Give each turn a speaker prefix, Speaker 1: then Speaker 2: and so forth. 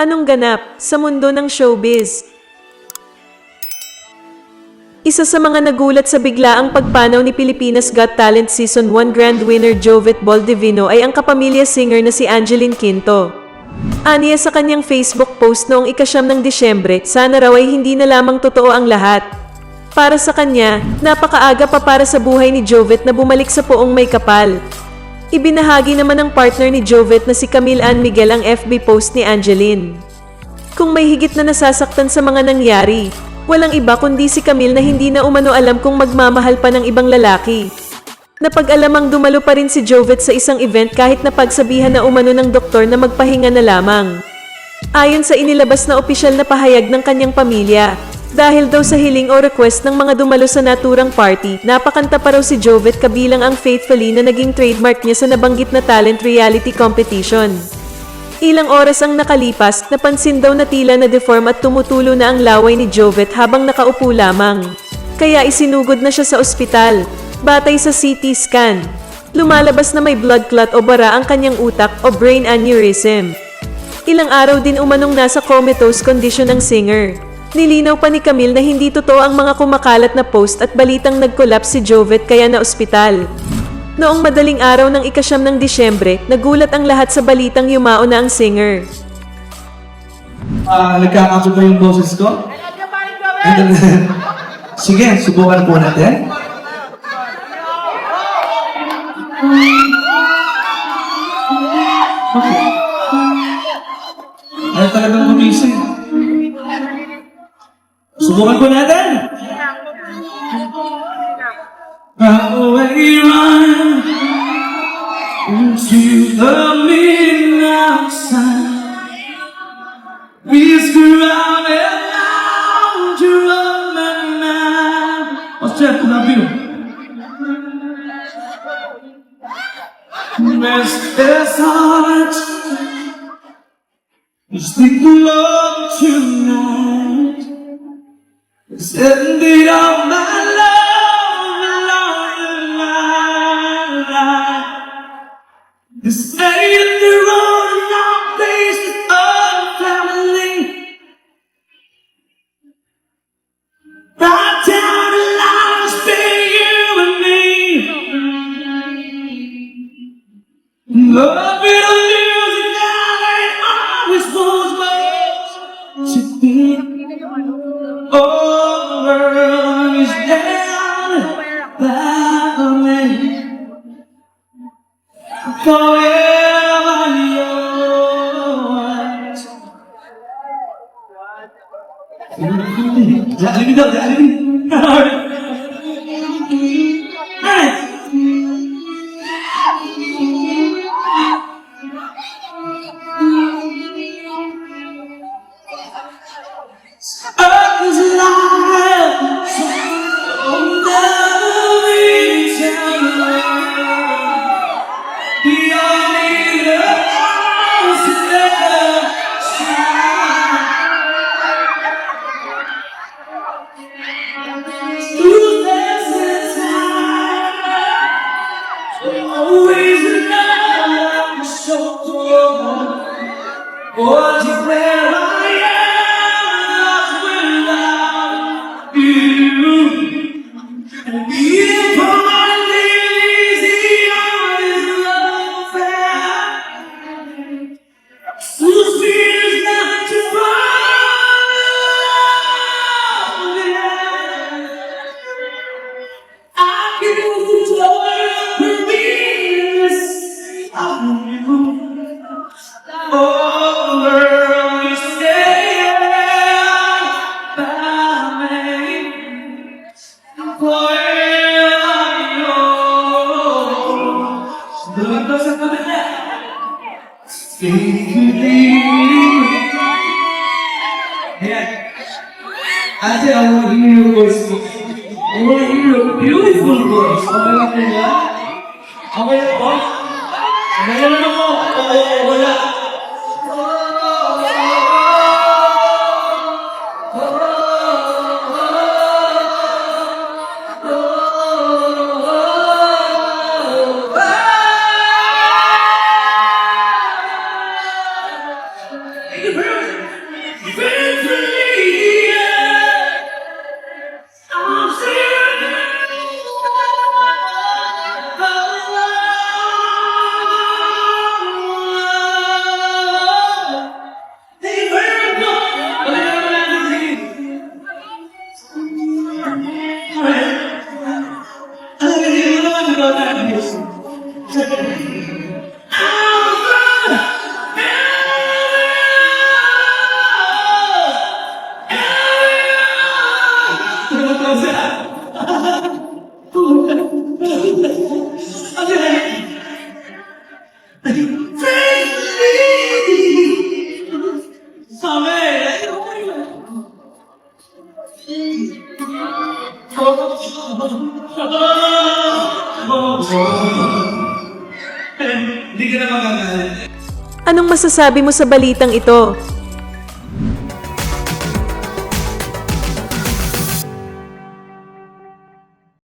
Speaker 1: Anong ganap sa mundo ng showbiz? Isa sa mga nagulat sa biglaang pagpanaw ni Pilipinas Got Talent Season 1 Grand Winner Jovet Boldivino ay ang kapamilya singer na si Angeline Quinto. Aniya sa kanyang Facebook post noong ikasyam ng Disyembre, sana raw ay hindi na lamang totoo ang lahat. Para sa kanya, napakaaga pa para sa buhay ni Jovet na bumalik sa poong may kapal. Ibinahagi naman ng partner ni Jovet na si Camille Ann Miguel ang FB post ni Angeline. Kung may higit na nasasaktan sa mga nangyari, walang iba kundi si Camille na hindi na umano alam kung magmamahal pa ng ibang lalaki. Napag-alamang dumalo pa rin si Jovet sa isang event kahit napagsabihan na umano ng doktor na magpahinga na lamang. Ayon sa inilabas na opisyal na pahayag ng kanyang pamilya, dahil daw sa hiling o request ng mga dumalo sa naturang party, napakanta pa raw si Jovet kabilang ang Faithfully na naging trademark niya sa nabanggit na talent reality competition. Ilang oras ang nakalipas, napansin daw na tila na deform at tumutulo na ang laway ni Jovet habang nakaupo lamang. Kaya isinugod na siya sa ospital, batay sa CT scan. Lumalabas na may blood clot o bara ang kanyang utak o brain aneurysm. Ilang araw din umanong nasa comatose condition ng singer. Nilinaw pa ni Camille na hindi totoo ang mga kumakalat na post at balitang nag-collapse si Jovet kaya na ospital. Noong madaling araw ng ikasyam ng Disyembre, nagulat ang lahat sa balitang yumao na ang singer.
Speaker 2: Ah, nagkakako ba yung boses ko? Sige, subukan po natin. Okay. Ayaw talagang gumising. Subukan po natin. Away run into the midnight sun. We and out to run my mind. What's that? Love you. Restless heart. Speak love tonight. Send it on my love, love, love, love. This ain't the road, and not place of family. Right down the line, it's been you and me. Love it or জানি তো জানি 감사합니다. Tulungin ko I tabi niya. Ayan. Ate, ang mag-hero voice want Ang beautiful voice. Okay lang po niya? Okay lang Magagalit.
Speaker 1: Anong masasabi mo sa balitang ito?